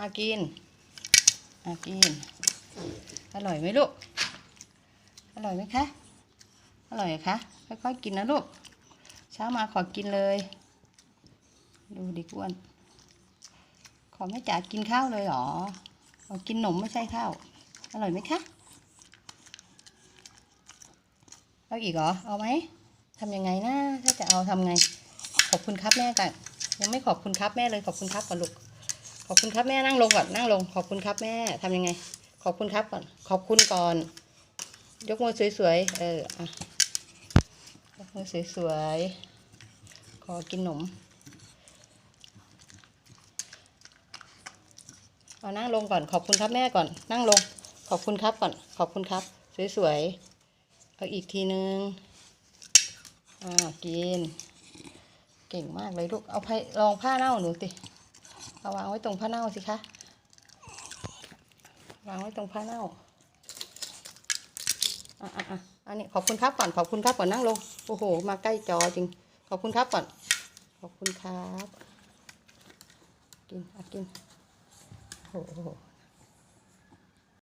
อากินอากิน อร่อยไหมลูก อร่อยไหมคะ อร่อยคะค่อยๆกินนะลูก เช้ามาขอกินเลย ดูดิกอ้วน ขอแม่จ๋ากินข้าวเลยหรอขอกินหนมไม่ใช่ข้าว อร่อยไหมคะ เอาอีกเหรอ เอาไหมทำยังไงนะ ถ้าจะเอาทำไง ขอบคุณครับแม่ก่อนยังไม่ขอบคุณครับแม่เลย ขอบคุณครับก่อนลูก ขอบคุณครับแม่นั่งลงก่อนนั่งลง ขอบคุณครับแม่ทำยังไง ขอบคุณครับก่อน ขอบคุณก่อน ยกมือสวยๆ เอออะยกมือสวยๆ ขอกินหนมเอานั่งลงก่อน ขอบคุณครับแม่ก่อน นั่งลง ขอบคุณครับก่อน ขอบคุณครับ สวยๆ เอาอีกทีนึง อ่ากิน เก่งมากเลยลูก เอาไพลองผ้าเน่าหนูสิ เอาวางไว้ตรงผ้าเน่าสิคะวางไว้ตรงผ้าเน่าอะอะอะอันนี้ขอบคุณครับก่อนขอบคุณครับก่อนนั่งลงโอ้โห มาใกล้จอจริง ขอบคุณครับก่อน ขอบคุณครับ กินอะกินโอ้โห